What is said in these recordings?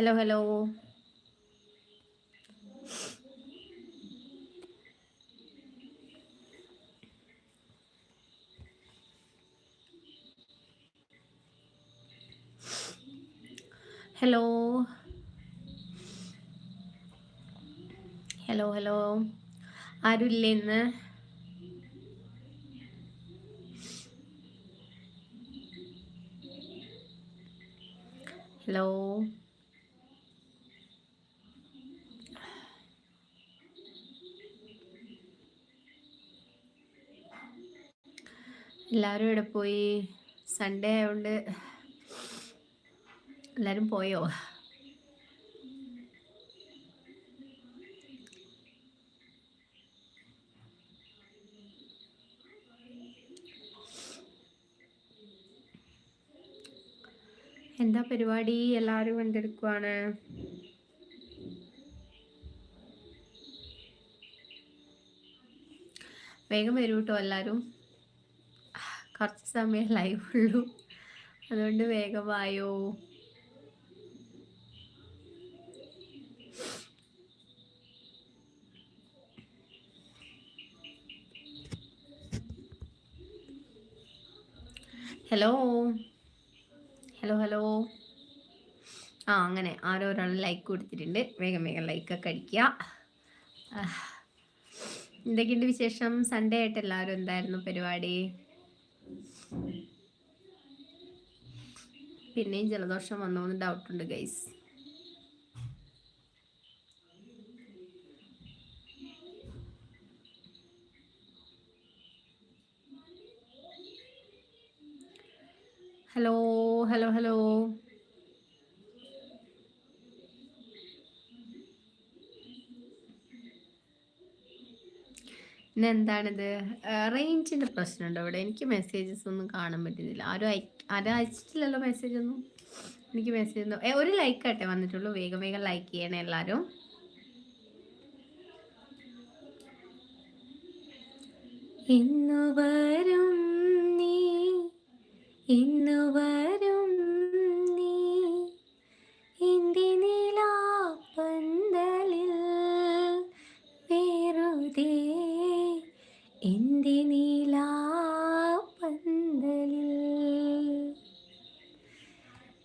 Hello hello hello hello hello ആരുമില്ലേ ഇന്ന്? Hello എല്ലാവരും ഇവിടെ പോയി? സൺഡേ ആയതുകൊണ്ട് എല്ലാവരും പോയോ? എന്താ പരിപാടി? എല്ലാവരും എന്തെടുക്കുവാണ്? വേഗം വരൂ കേട്ടോ എല്ലാവരും കുറച്ച് സമയം ലൈവ് ഉള്ളൂ. അതുകൊണ്ട് വേഗമായോ ഹലോ ഹലോ ഹലോ ആ അങ്ങനെ. ആരോ ഒരാൾ ലൈക്ക് കൊടുത്തിട്ടുണ്ട്. വേഗം വേഗം ലൈക്കൊക്കെ അടിക്കുക. എന്തൊക്കെയുണ്ട് വിശേഷം? സൺഡേ ആയിട്ട് എല്ലാവരും എന്തായിരുന്നു പരിപാടി? പിന്നെയും ജലദോഷം വന്നോന്ന് ഡൗട്ടുണ്ട് ഗൈസ് ഹലോ ഹലോ ഹലോ പിന്നെ എന്താണിത് റേഞ്ചിന്റെ പ്രശ്നമുണ്ടോ ഇവിടെ? എനിക്ക് മെസ്സേജസ് ഒന്നും കാണാൻ പറ്റുന്നില്ല. ആരും അയ ആരും അയച്ചിട്ടില്ലല്ലോ മെസ്സേജ് ഒന്നും? എനിക്ക് മെസ്സേജ് ഒന്നും ഒരു ലൈക്ക് ആട്ടെ വന്നിട്ടുള്ളൂ. വേഗം വേഗം ലൈക്ക് ചെയ്യണേ എല്ലാവരും ഇന്നു വരും നീ. ഇന്നു വരും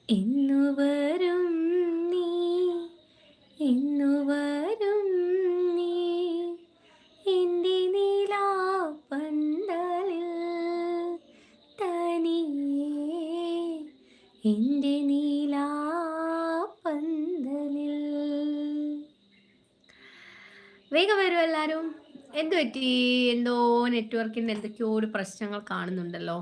ഇന്നു വരും നീ ഇന്നു വരും നീ. എന്റെ നീലാപ്പന്തലിൽ തനിയേ എന്റെ നീലാപ്പന്തലിൽ വേഗം വരും എല്ലാവരും എന്തുപറ്റി? എന്തോ നെറ്റ്വർക്കിന്റെ എന്തൊക്കെയോ ഒരു പ്രശ്നങ്ങൾ കാണുന്നുണ്ടല്ലോ.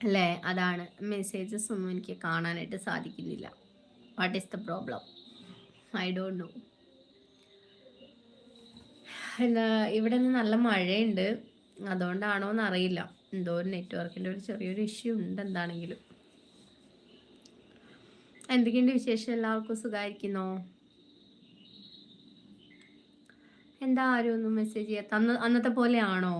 അല്ലേ? അതാണ്. മെസ്സേജസ് ഒന്നും എനിക്ക് കാണാനായിട്ട് സാധിക്കുന്നില്ല. What is the problem I don't know എന്താ ഇവിടെ നിന്ന് നല്ല മഴയുണ്ട്. അതുകൊണ്ടാണോ എന്നറിയില്ല. എന്തോ ഒരു നെറ്റ്വർക്കിന്റെ ഒരു ചെറിയൊരു ഇഷ്യൂ ഉണ്ട് എന്താണെങ്കിലും. എന്തൊക്കെയുണ്ട് വിശേഷം? എല്ലാവർക്കും സുഖമായിരിക്കുന്നോ? എന്താ ആരും ഒന്നും മെസ്സേജ് ചെയ്യാത്ത അന്ന് അന്നത്തെ പോലെയാണോ?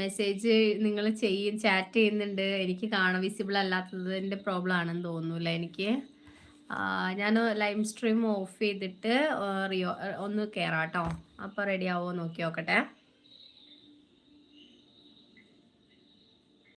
മെസ്സേജ് നിങ്ങൾ ചെയ്യും ചാറ്റ് ചെയ്യുന്നുണ്ട്. എനിക്ക് കാണാൻ വിസിബിൾ അല്ലാത്തതിന്റെ പ്രോബ്ലം ആണെന്ന് തോന്നുന്നില്ല എനിക്ക്. ഞാൻ ലൈവ് സ്ട്രീം ഓഫ് ചെയ്തിട്ട് റിയോ ഒന്ന് കയറാം കേട്ടോ അപ്പോൾ റെഡി ആവുമോ നോക്കി നോക്കട്ടെ.